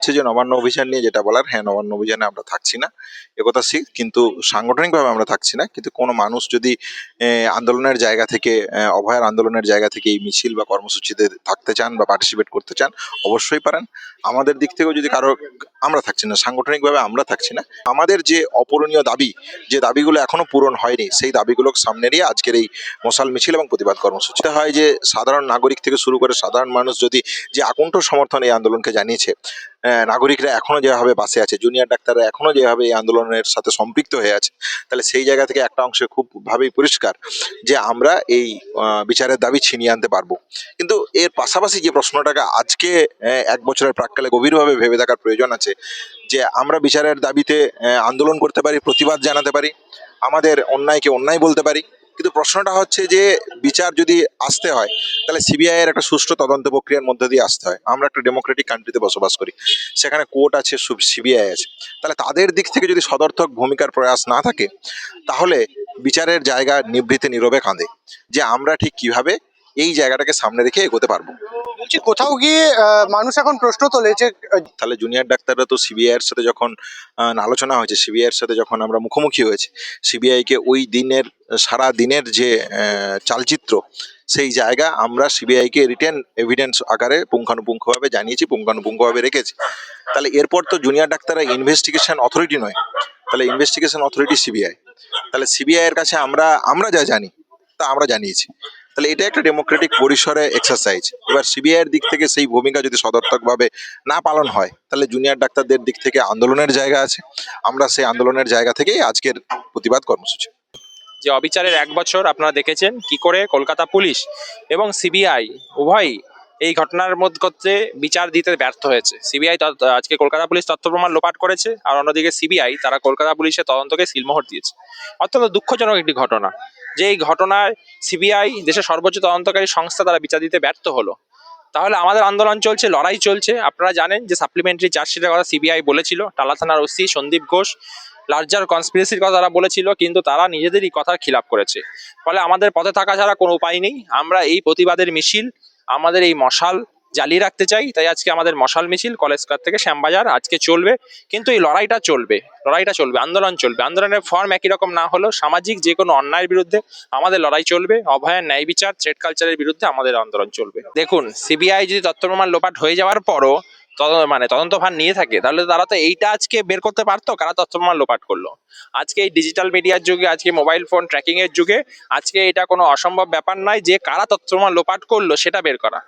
হচ্ছে যে নবান্ন অভিযান নিয়ে যেটা বলার হ্যাঁ নবান্ন অভিযানে আমরা থাকছি না একথা ঠিক কিন্তু সাংগঠনিকভাবে আমরা থাকছি না, কিন্তু কোনো মানুষ যদি আন্দোলনের জায়গা থেকে অভয়ার আন্দোলনের জায়গা থেকে এই মিছিল বা কর্মসূচিতে থাকতে চান বা পার্টিসিপেট করতে চান, অবশ্যই পারেন। আমাদের দিক থেকেও যদি কারও, আমরা থাকছি না, সাংগঠনিকভাবে আমরা থাকছি না। আমাদের যে অপূরণীয় দাবি, যে দাবিগুলো এখনও পূরণ হয়নি, সেই দাবিগুলো সামনে নিয়ে আজকের এই মশাল মিছিল এবং প্রতিবাদ কর্মসূচি। হয় যে সাধারণ নাগরিক থেকে শুরু করে সাধারণ মানুষ যদি যে আকণ্ঠ সমর্থন এই আন্দোলনকে জানিয়েছে নাগরিকরা এখনও যেভাবে বাসে আছে জুনিয়র ডাক্তাররা এখনও যেভাবে এই আন্দোলনের সাথে সম্পৃক্ত হয়ে আছে, তাহলে সেই জায়গা থেকে একটা অংশে খুব ভাবেই পরিষ্কার যে আমরা এই বিচারের দাবি ছিনিয়ে আনতে পারব। কিন্তু এর পাশাপাশি যে প্রশ্নটাকে আজকে এক বছরের প্রাককালে গভীরভাবে ভেবে দেখার প্রয়োজন আছে, যে আমরা বিচারের দাবিতে আন্দোলন করতে পারি, প্রতিবাদ জানাতে পারি, আমাদের অন্যায়কে অন্যায় বলতে পারি কিন্তু প্রশ্নটা হচ্ছে যে, বিচার যদি আসতে হয়, তাহলে সিবিআই এর একটা সুষ্ঠু তদন্ত প্রক্রিয়ার মধ্যে দিয়ে আসতে হয়। আমরা একটা ডেমোক্রেটিক কান্ট্রিতে বসবাস করি। সেখানে কোর্ট আছে সিবিআই আছে। তাহলে তাদের দিক থেকে যদি সদর্থক ভূমিকার প্রয়াস না থাকে, তাহলে বিচারের জায়গা নিভৃতে নীরবে কাঁদে। যে আমরা ঠিক কীভাবে এই জায়গাটাকে সামনে রেখে এগোতে পারব। বলছি কোথাও গিয়ে মানুষ এখন প্রশ্ন তোলে যে তাহলে জুনিয়র ডাক্তাররা তো সিবিআই এর সাথে যখন আলোচনা হয়েছে সিবিআই এর সাথে যখন আমরা মুখোমুখি হয়েছে সিবিআই কে ওই দিনের সারা দিনের যে চালচিত্র সেই জায়গা আমরা সিবিআই কে রিটেন এভিডেন্স আকারে পুঙ্খানুপুঙ্খভাবে জানিয়েছি পুঙ্খানুপুঙ্খভাবে রেখেছি। তাহলে এরপর তো জুনিয়র ডাক্তাররা ইনভেস্টিগেশন অথরিটি নয়। তাহলে ইনভেস্টিগেশন অথরিটি সিবিআই তাহলে সিবিআই এর কাছে আমরা আমরা যা জানি তা আমরা জানিয়েছি। তাহলে এটা একটা ডেমোক্রেটিক পরিসরে এক্সারসাইজ এবার সিবিআই এর দিক থেকে সেই ভূমিকা যদি সদর্থকভাবে না পালন হয়, তাহলে জুনিয়র ডাক্তারদের দিক থেকে আন্দোলনের জায়গা আছে। আমরা সেই আন্দোলনের জায়গা থেকেই আজকের প্রতিবাদ কর্মসূচি। যে অবিচারের এক বছর আপনারা দেখেছেন কি করে কলকাতা পুলিশ এবং সিবিআই উভয়ই এই ঘটনার মধ্যে বিচার দিতে ব্যর্থ হয়েছে। সিবিআই আজকে কলকাতা পুলিশ তথ্য প্রমাণ লোপাট করেছে আর অন্যদিকে সিবিআই তারা কলকাতা পুলিশের তদন্তকে সিলমোহর দিয়েছে। অত্যন্ত দুঃখজনক একটি ঘটনা। যে এই ঘটনায় সিবিআই, দেশের সর্বোচ্চ তদন্তকারী সংস্থা তারা বিচার দিতে ব্যর্থ হলো। তাহলে আমাদের আন্দোলন চলছে, লড়াই চলছে। আপনারা জানেন যে সাপ্লিমেন্টারি চার্জশিটের কথা সিবিআই বলেছিল, টালা থানার ওসি সন্দীপ ঘোষ, লার্জার কনস্পিরেসির কথা তারা বলেছিল, কিন্তু তারা নিজেদেরই কথার খিলাপ করেছে। ফলে আমাদের পথে থাকা ছাড়া কোনো উপায় নেই। আমরা এই প্রতিবাদের মিছিল, আমাদের এই মশাল জ্বালিয়ে রাখতে চাই, তাই আজকে আমাদের মশাল মিছিল কলেজ কার থেকে শ্যামবাজার। আজকে চলবে, কিন্তু এই লড়াইটা চলবে লড়াইটা চলবে, আন্দোলন চলবে। আন্দোলনের ফর্ম একই রকম না হলেও সামাজিক যে কোনো অন্যায়ের বিরুদ্ধে আমাদের লড়াই চলবে, অভয়ার ন্যায় বিচার থ্রেড কালচারের বিরুদ্ধে আমাদের আন্দোলন চলবে। দেখুন সিবিআই যদি তথ্য প্রমাণ লোপাট হয়ে যাওয়ার পরও মানে তদন্ত ভার নিয়ে থাকে, তাহলে তারা তো এইটা আজকে বের করতে পারতো, কারা তথ্য প্রমাণ লোপাট করল? আজকে এই ডিজিটাল মিডিয়ার যুগে, আজকে মোবাইল ফোন ট্র্যাকিং এর যুগে, আজকে এটা কোনো অসম্ভব ব্যাপার নয় যে কারা তথ্য প্রমাণ লোপাট করল সেটা বের করা।